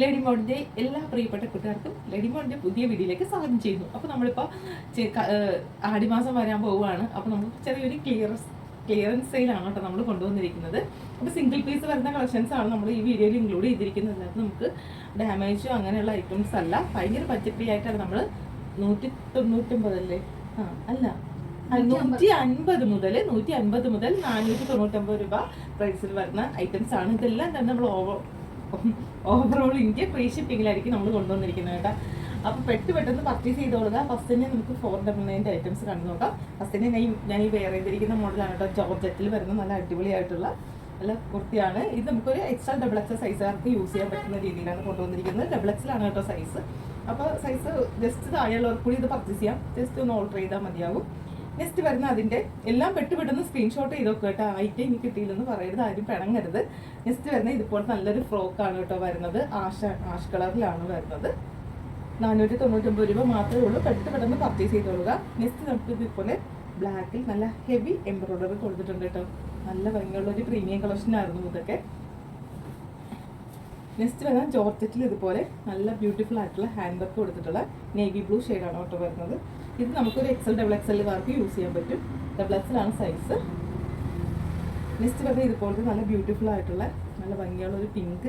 Lady മോഡിന്റെ എല്ലാ പ്രിയപ്പെട്ട കൂട്ടുകാർക്കും ലേഡി മോഡിന്റെ പുതിയ വീഡിയോയിലേക്ക് സ്വാഗതം ചെയ്യുന്നു. അപ്പോൾ നമ്മളിപ്പോൾ ആടിമാസം വരാൻ പോവുകയാണ്. അപ്പോൾ നമുക്ക് ചെറിയൊരു ക്ലിയർ ക്ലിയറൻസ് സെയിലാണ് കേട്ടോ നമ്മൾ കൊണ്ടുവന്നിരിക്കുന്നത്. അപ്പോൾ സിംഗിൾ പീസ് വരുന്ന കളക്ഷൻസ് ആണ് നമ്മൾ ഈ വീഡിയോയിൽ ഇൻക്ലൂഡ് ചെയ്തിരിക്കുന്നത്. അല്ലാതെ നമുക്ക് ഡാമേജോ അങ്ങനെയുള്ള ഐറ്റംസ് അല്ല. ഭയങ്കര ബജറ്റ് ഫ്രീ ആയിട്ടാണ് നമ്മൾ നൂറ്റി തൊണ്ണൂറ്റൊമ്പതല്ലേ ആ അല്ല. നൂറ്റി അൻപത് മുതൽ നൂറ്റി അൻപത് മുതൽ നാനൂറ്റി തൊണ്ണൂറ്റൊമ്പത് രൂപ പ്രൈസിൽ വരുന്ന ഐറ്റംസ് ആണ്. ഇതെല്ലാം തന്നെ നമ്മൾ ഓവർ ഓവറോൾ ഇന്ത്യ ഫ്രീ ഷിപ്പിങ്ങിലായിരിക്കും നമ്മൾ കൊണ്ടുവന്നിരിക്കുന്നത് കേട്ടോ. അപ്പോൾ പെട്ട് പെട്ടെന്ന് പർച്ചേസ് ചെയ്തോളുക. ഫസ്റ്റ് തന്നെ നമുക്ക് ഫോർ ഡബിൾ നയന്റെ ഐറ്റംസ് കണ്ടു നോക്കാം. ഫസ്റ്റ് തന്നെ ഞാൻ ഞാൻ ഈ വെയർ ചെയ്തിരിക്കുന്ന മോഡലാണ് കേട്ടോ. ജോർജറ്റിൽ വരുന്ന നല്ല അടിപൊളിയായിട്ടുള്ള നല്ല കുർത്തിയാണ്. ഇത് നമുക്കൊരു എക്സ്ട്രാ ഡബിൾ എക്സ് സൈസുകാർക്ക് യൂസ് ചെയ്യാൻ പറ്റുന്ന രീതിയിലാണ് കൊണ്ടുവന്നിരിക്കുന്നത്. ഡബിൾ എക്സിലാണ് കേട്ടോ സൈസ് അപ്പോൾ സൈസ് ജസ്റ്റ് താഴെയുള്ളവർക്ക് കൂടി ഇത് പർച്ചേസ് ചെയ്യാം. ജസ്റ്റ് ഒന്ന് ഓർഡർ ചെയ്താൽ മതിയാകും നെക്സ്റ്റ് വരുന്ന അതിന്റെ എല്ലാം പെട്ടുപെട്ടെന്ന് സ്ക്രീൻഷോട്ട് ചെയ്തോ കേട്ടോ. ഐറ്റം എനിക്ക് കിട്ടിയില്ലെന്ന് പറയരുത് ആരും പിണങ്ങരുത്. നെക്സ്റ്റ് വരുന്ന ഇതുപോലെ നല്ലൊരു ഫ്രോക്കാണ് കേട്ടോ വരുന്നത്. ആഷ ആഷ് കളറിലാണ് വരുന്നത്. നാനൂറ്റി തൊണ്ണൂറ്റൊമ്പത് രൂപ മാത്രമേ ഉള്ളൂ. പെട്ടെന്ന് പെട്ടെന്ന് പർച്ചേസ് ചെയ്തോളുക. നെക്സ്റ്റ് നമുക്ക് ഇതുപോലെ ബ്ലാക്കിൽ നല്ല ഹെവി എംബ്രോയിഡറി കൊടുത്തിട്ടുണ്ട് കേട്ടോ. നല്ല ഭംഗിയുള്ള ഒരു പ്രീമിയം കളക്ഷൻ ആയിരുന്നു ഇതൊക്കെ. നെക്സ്റ്റ് വരാൻ ജോർജറ്റിൽ ഇതുപോലെ നല്ല ബ്യൂട്ടിഫുൾ ആയിട്ടുള്ള ഹാൻഡ് വർക്ക് കൊടുത്തിട്ടുള്ള നേവി ബ്ലൂ ഷെയ്ഡാണ് ഓട്ടോ വരുന്നത്. ഇത് നമുക്കൊരു എക്സൽ ഡബിൾ എക്സൽ കാർക്ക് യൂസ് ചെയ്യാൻ പറ്റും. ഡബിൾ എക്സലാണ് സൈസ് നെക്സ്റ്റ് വരുന്നത് ഇതുപോലത്തെ നല്ല ബ്യൂട്ടിഫുൾ ആയിട്ടുള്ള നല്ല ഭംഗിയുള്ള ഒരു പിങ്ക്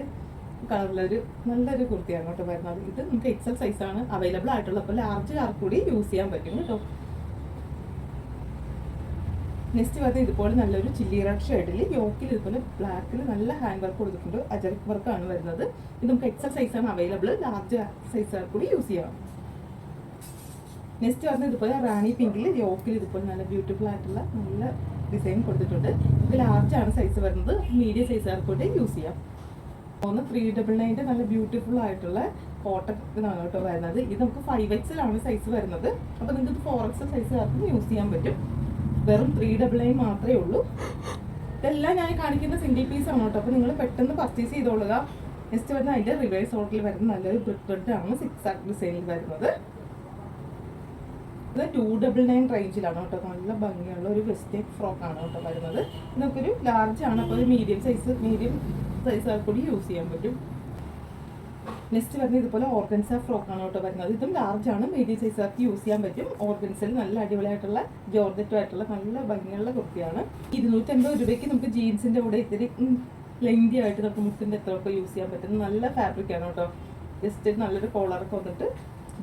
കളറിലൊരു നല്ലൊരു കുർത്തിയാണ് കേട്ടോ വരുന്നത്. ഇത് നമുക്ക് എക്സൽ സൈസാണ് അവൈലബിൾ ആയിട്ടുള്ള അപ്പോൾ ലാർജ് കാർക്ക് കൂടി യൂസ് ചെയ്യാൻ പറ്റും കേട്ടോ. നെക്സ്റ്റ് വന്നത് ഇതുപോലെ നല്ലൊരു ചില്ലി റെഡ് ഷെയ്ഡിൽ യോക്കിൽ ഇതുപോലെ ബ്ലാക്കിൽ നല്ല ഹാൻഡ് വർക്ക് കൊടുത്തിട്ടുണ്ട്. അജറിക് വർക്കാണ് വരുന്നത്. ഇത് നമുക്ക് എക്സൽ സൈസാണ് അവൈലബിൾ ലാർജ് സൈസ് കൂടി യൂസ് ചെയ്യാം. നെക്സ്റ്റ് വന്നത് ഇതുപോലെ റാണി പിങ്കിൽ യോക്കിൽ ഇതുപോലെ നല്ല ബ്യൂട്ടിഫുൾ ആയിട്ടുള്ള നല്ല ഡിസൈൻ കൊടുത്തിട്ടുണ്ട്. ഇത് ആണ് സൈസ് വരുന്നത്. മീഡിയം സൈസ് കൂടി യൂസ് ചെയ്യാം. ഒന്ന് ത്രീ ഡബിൾ നയന്റെ നല്ല ബ്യൂട്ടിഫുൾ ആയിട്ടുള്ള കോട്ടൺ കേട്ടോ വരുന്നത്. ഇത് നമുക്ക് ഫൈവ് എക്സിലാണ് സൈസ് വരുന്നത്. അപ്പോൾ നിങ്ങൾക്ക് ഫോർ എക്സൽ സൈസുകാർക്കും യൂസ് ചെയ്യാൻ പറ്റും. വെറും ത്രീ ഡബിൾ ഐ മാത്രമേ ഉള്ളൂ. ഇതെല്ലാം ഞാൻ കാണിക്കുന്ന സിംഗിൾ പീസ് ആണ് കേട്ടോ. അപ്പോൾ നിങ്ങൾ പെട്ടെന്ന് പർച്ചേസ് ചെയ്തോളുക. നെക്സ്റ്റ് വരുന്ന അതിന്റെ റിവേഴ്സ് ഓർഡറിൽ വരുന്ന നല്ലൊരു ആണ് സിക്സ് ആക്ക് ഡിസൈനിൽ വരുന്നത്. ഇത് ടു ഡബിൾ നയൻ റേഞ്ചിലാണ് കേട്ടോ. നല്ല ഭംഗിയുള്ള ഒരു വെസ്റ്റേൺ ഫ്രോക്ക് ആണ് കേട്ടോ വരുന്നത്. ഇതൊക്കെ നമുക്കൊരു ലാർജ് ആണ്. അപ്പോൾ ഒരു മീഡിയം സൈസ് മീഡിയം സൈസ് കൂടി യൂസ് ചെയ്യാൻ പറ്റും. നെക്സ്റ്റ് വരുന്നത് ഇതുപോലെ ഓർഗൻസ ആണ് കേട്ടോ വരുന്നത്. ഇതും ആണ്. മീഡിയം സൈസ് ആക്കി യൂസ് ചെയ്യാൻ പറ്റും. ഓർഗൻസിൽ നല്ല അടിപൊളിയായിട്ടുള്ള ജോർജറ്റും ആയിട്ടുള്ള നല്ല ഭംഗിയുള്ള കുർത്തിയാണ്. ഇരുന്നൂറ്റമ്പത് രൂപയ്ക്ക് നമുക്ക് ജീൻസിന്റെ കൂടെ ഇത്തിരി ലെങ്തി ആയിട്ട് നമുക്ക് എത്ര എത്രയൊക്കെ യൂസ് ചെയ്യാൻ പറ്റും നല്ല ഫാബ്രിക് ആണ് കേട്ടോ. ജസ്റ്റ് നല്ലൊരു കോളറൊക്കെ വന്നിട്ട്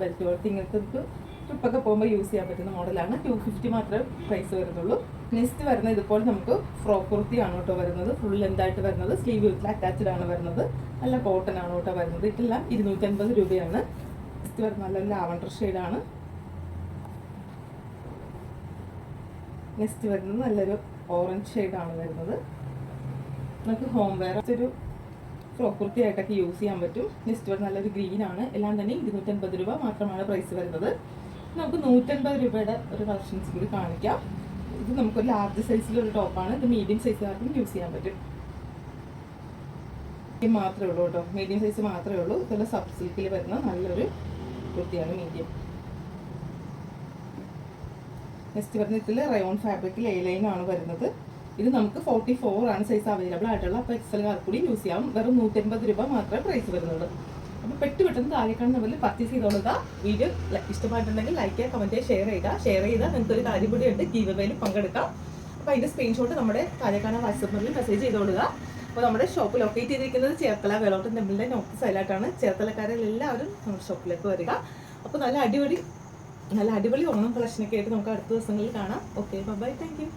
ബെൽറ്റ് പോലത്തെ ഇങ്ങനത്തെ നമുക്ക് ട്രിപ്പൊക്കെ പോകുമ്പോൾ യൂസ് ചെയ്യാൻ പറ്റുന്ന മോഡലാണ്. ടു ഫിഫ്റ്റി മാത്രമേ പ്രൈസ് വരുന്നുള്ളൂ. നെക്സ്റ്റ് വരുന്ന ഇതുപോലെ നമുക്ക് ഫ്രോക്ക് കുർത്തിയാണ് കേട്ടോ വരുന്നത്. ഫുൾ ലെന്ത് ആയിട്ട് വരുന്നത്. സ്ലീവ് വിത്തിൽ അറ്റാച്ച്ഡ് ആണ് വരുന്നത്. നല്ല കോട്ടൺ ആണ് കേട്ടോ വരുന്നത്. ഇതെല്ലാം ഇരുന്നൂറ്റൻപത് രൂപയാണ്. നെക്സ്റ്റ് വരുന്ന നല്ല ലാവണ്ടർ ഷെയ്ഡാണ് നെക്സ്റ്റ് വരുന്നത് നല്ലൊരു ഓറഞ്ച് ഷെയ്ഡാണ് വരുന്നത്. നമുക്ക് ഹോം വെയർ ഒരു ഫ്രോക്ക് കുർത്തി ആയിട്ടൊക്കെ യൂസ് ചെയ്യാൻ പറ്റും. നെക്സ്റ്റ് വരുന്ന നല്ലൊരു ഗ്രീൻ ആണ്. എല്ലാം തന്നെ ഇരുന്നൂറ്റൻപത് രൂപ മാത്രമാണ് പ്രൈസ് വരുന്നത്. നമുക്ക് നൂറ്റൻപത് രൂപയുടെ ഒരു കളക്ഷൻസ് കൂടി കാണിക്കാം. ഇത് നമുക്കൊരു ലാർജ് സൈസിലൊരു ടോപ്പാണ് ഇത് മീഡിയം സൈസുകാർക്കും യൂസ് ചെയ്യാൻ പറ്റും. മാത്രമേ ഉള്ളൂ കേട്ടോ. മീഡിയം സൈസ് മാത്രമേ ഉള്ളൂ. ഇതെല്ലാം സബ് സിൽക്കിൽ വരുന്ന നല്ലൊരു കുർത്തിയാണ് മീഡിയം നെക്സ്റ്റ് വരുന്ന ഇതിൽ റയോൺ ഫാബ്രിക്കിൽ എ ലൈൻ ആണ് വരുന്നത്. ഇത് നമുക്ക് ഫോർട്ടി ഫോർ ആണ് സൈസ് അവൈലബിൾ ആയിട്ടുള്ള അപ്പോൾ എക്സൽ കാർക്കൂടി യൂസ് ചെയ്യാം. വെറും നൂറ്റൻപത് രൂപ മാത്രമേ പ്രൈസ് വരുന്നുള്ളൂ. അപ്പോൾ പെട്ട് പെട്ടെന്ന് താഴെ കാണുന്ന നമ്പറിൽ പർച്ചേസ് ചെയ്തോളുക. വീഡിയോ ഇഷ്ടമായിട്ടുണ്ടെങ്കിൽ ലൈക്ക് ചെയ്യുക കമന്റ് ചെയ്യുക ഷെയർ ചെയ്യുക. ഷെയർ ചെയ്താൽ നിങ്ങൾക്ക് ഒരു കാര്യം കൂടി ഉണ്ട് ഗീവ് വേയിൽ പങ്കെടുക്കാം. അപ്പോൾ അതിന്റെ സ്ക്രീൻഷോട്ട് നമ്മുടെ താഴെ കാണാൻ വാട്സപ്പ് നമ്പറിൽ മെസ്സേജ് ചെയ്തോളുക. അപ്പോൾ നമ്മുടെ ഷോപ്പ് ലൊക്കേറ്റ് ചെയ്തിരിക്കുന്നത് ചേർത്തല വേലോട്ടൻ ടെമ്പിളിന്റെ നോർത്ത് സൈഡിലായിട്ടാണ് ചേർത്തലക്കാരിൽ എല്ലാവരും നമ്മുടെ ഷോപ്പിലേക്ക് വരിക. അപ്പോൾ നല്ല അടിപൊളി നല്ല അടിപൊളി ഓണം കളക്ഷനൊക്കെ ആയിട്ട് നമുക്ക് അടുത്ത ദിവസങ്ങളിൽ കാണാം. Okay bye thank you